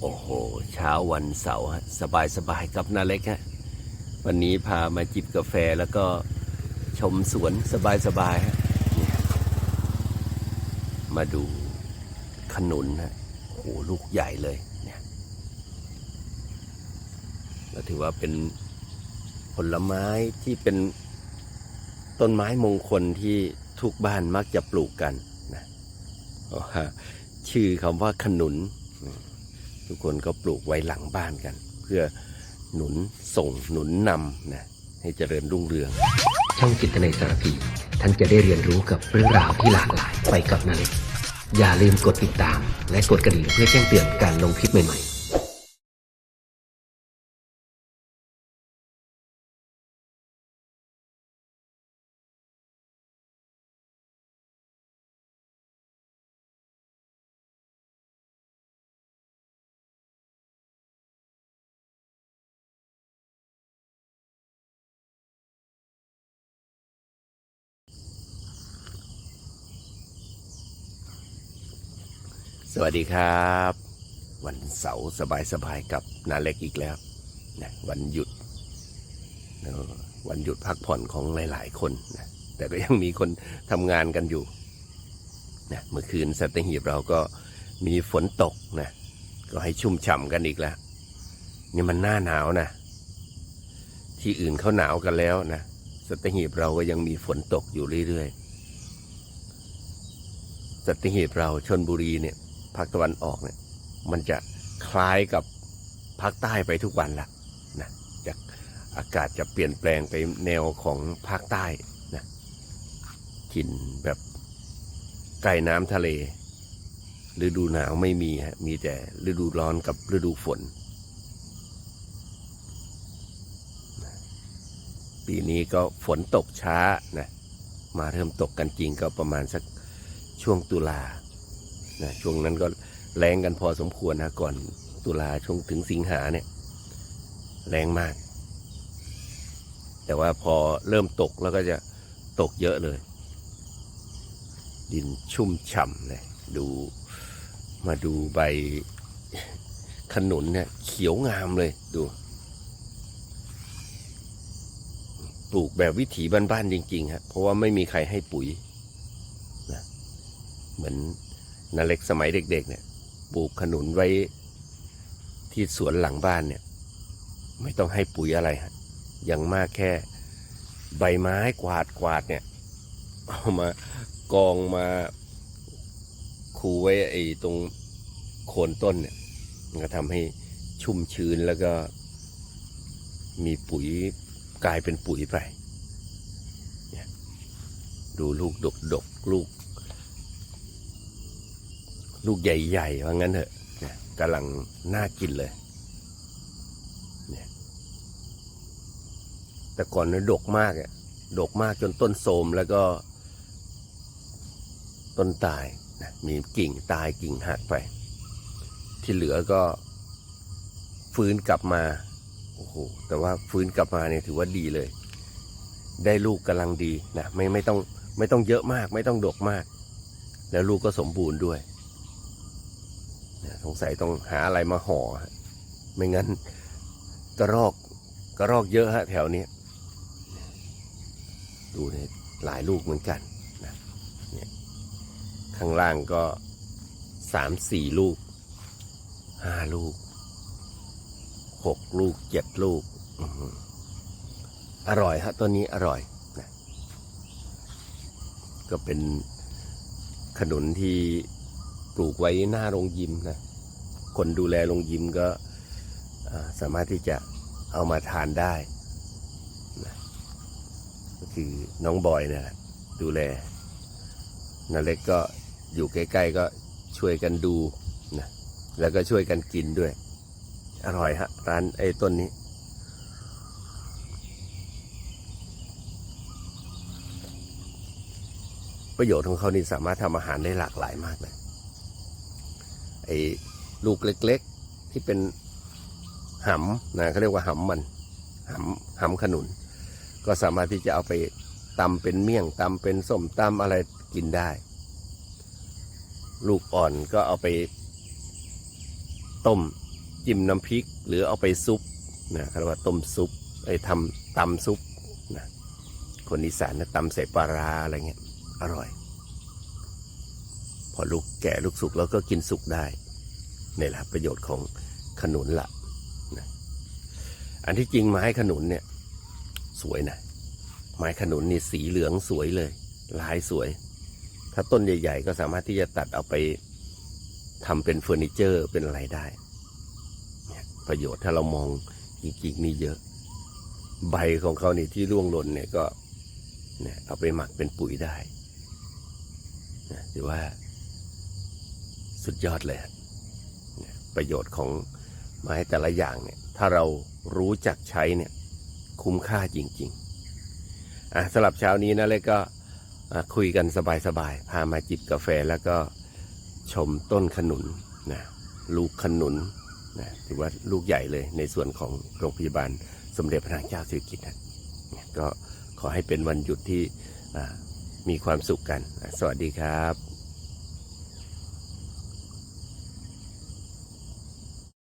โอ้โห เช้าวันเสาร์สบายสบายๆกับนาเล็กฮะวันนี้พามาจิบกาแฟแล้วก็ชมสวนสบายสบายๆฮะมาดูขนุนฮะโอ้โหลูกใหญ่เลยเนี่ยก็ถือว่าเป็นผลไม้ที่เป็นต้นไม้มงคลที่ทุกบ้านมักจะปลูกกันนะชื่อคำว่าขนุน ทุกคนก็ปลูกไว้หลังบ้านกัน เพื่อหนุนส่งหนุนนำนะให้เจริญรุ่งเรือง ช่องจิตในสารพีท่านจะได้เรียนรู้กับเรื่องราวที่หลากหลายไปกับนาเล็กอย่าลืมกดติดตาม และกดกระดิ่งเพื่อแจ้งเตือนการลงคลิปใหม่ๆ วัสดีครับ วันเสาร์สบายๆกับนาเล็กอีกแล้วนะวันหยุดนะวันหยุดพักผ่อนของหลาย ๆ คนนะแต่ก็ยังมีคนทำงานกันอยู่นะเมื่อคืนสัตหีบเราก็มีฝนตกนะก็ให้ชุ่มฉ่ำกันอีกแล้ว นี่มันหน้าหนาวนะ ที่อื่นเขาหนาวกันแล้วนะสัตหีบเราก็ยังมีฝนตกอยู่เรื่อยๆสัตหีบเราชนบุรีเนี่ย ภาคตะวันออกเนี่ยมันจะคล้ายกับภาคใต้ไปทุกวันละนะจากอากาศจะเปลี่ยนแปลงไปแนวของภาคใต้นะกลิ่นแบบใกล้น้ำทะเล ฤดูหนาวไม่มีฮะมีแต่ฤดูร้อนกับฤดูฝน ปีนี้ก็ฝนตกช้านะมาเริ่มตกกันจริงก็ประมาณสักช่วงตุลา นะช่วงนั้นก็แรงกันพอสมควรนะก่อนตุลาช่วงถึงสิงหาเนี่ย แรงมาก แต่ว่าพอเริ่มตกแล้วก็จะตกเยอะเลย ดินชุ่มฉ่ำเลยดูมาดูใบขนุนเนี่ยเขียวงามเลยดูปลูกแบบวิถีบ้านๆจริงๆฮะเพราะว่าไม่มีใครให้ปุ๋ยนะเหมือน นาเล็กสมัยเด็กๆเนี่ยปลูกขนุนไว้ที่สวนหลังบ้านเนี่ย ไม่ต้องให้ปุ๋ยอะไรฮะอยังมากแค่ใบไม้กวาดกวาดเนี่ยเอามากองมาคูไว้ไอ้ตรงโคนต้นเนี่ยมันก็ทำให้ชุ่มชื้นแล้วก็มีปุ๋ยกลายเป็นปุ๋ยไป ดูลูกดกดกลูก ลูกใหญ่ๆว่างั้นเถอะเนี่ยกำลังน่ากินเลยเนี่ยแต่ก่อนเนี่ยดกมากอะดกมากจนต้นโทมแล้วก็ต้นตายนะมีกิ่งตายกิ่งหักไป ที่เหลือก็ฟื้นกลับมาโอ้โหแต่ว่าฟื้นกลับมาเนี่ยถือว่าดีเลย ได้ลูกกำลังดีนะไม่ไม่ต้องไม่ต้องเยอะมาก ไม่ต้องดกมาก แล้วลูกก็สมบูรณ์ด้วย สงสัยต้องหาอะไรมาห่อ ไม่งั้นกระรอกกระรอกเยอะฮะแถวนี้ ดูเนี่ยหลายลูกเหมือนกันนะเนี่ยข้างล่างก็สามสี่ลูกห้าลูกหกลูกเจ็ดลูก อร่อยฮะตัวนี้อร่อยนะก็เป็นขนุนที่ ลูกไว้หน้าโรงยิมนะ คนดูแลโรงยิมก็สามารถที่จะเอามาทานได้นะก็คือน้องบอยเนี่ยแหละดูแลนาเล็กก็อยู่ใกล้ ๆ ก็ช่วยกันดูนะแล้วก็ช่วยกันกินด้วย อร่อยฮะ ร้านไอ้ต้นนี้ประโยชน์ของเขานี่สามารถทำอาหารได้หลากหลายมากเลย ไอ้ลูกเล็กๆ ที่เป็นหำนะเขาเรียกว่าหำมันหำหำขนุน ก็สามารถที่จะเอาไปตำเป็นเมี่ยงตำเป็นส้มตำอะไรกินได้ ลูกอ่อนก็เอาไปต้มจิ้มน้ำพริก หรือเอาไปซุปนะเขาเรียกว่าต้มซุปไอ้ทำตำซุปนะคนอีสานนะตำใส่ปลาร้าอะไรเงี้ยอร่อย อลูกแก่ลูกสุกแล้วก็กินสุกได้นี่แหละประโยชน์ของขนุนละนะอันที่จริงไม้ขนุนเนี่ย สวยนะ ไม้ขนุนนี่สีเหลืองสวยเลย ลายสวย ถ้าต้นใหญ่ ๆ ก็สามารถที่จะตัดเอาไปทำเป็นเฟอร์นิเจอร์เป็นอะไรได้เนี่ยประโยชน์ถ้าเรามองจริงๆนี่เยอะ ใบของเขานี่ที่ร่วงหล่นเนี่ยก็เนี่ยเอาไปหมักเป็นปุ๋ยได้นะถือว่า สุดยอดเลยประโยชน์ของไม้แต่ละอย่างเนี่ยถ้าเรารู้จักใช้เนี่ยคุ้มค่าจริงๆอะสำหรับเช้านี้นะเล็กก็คุยกันสบายๆพามาจิบกาแฟแล้วก็ชมต้นขนุนนะลูกขนุนนะถือว่าลูกใหญ่เลยในส่วนของโรงพยาบาลสมเด็จพระนางเจ้าสิริกิติ์นะก็ขอให้เป็นวันหยุดที่มีความสุขกัน สวัสดีครับ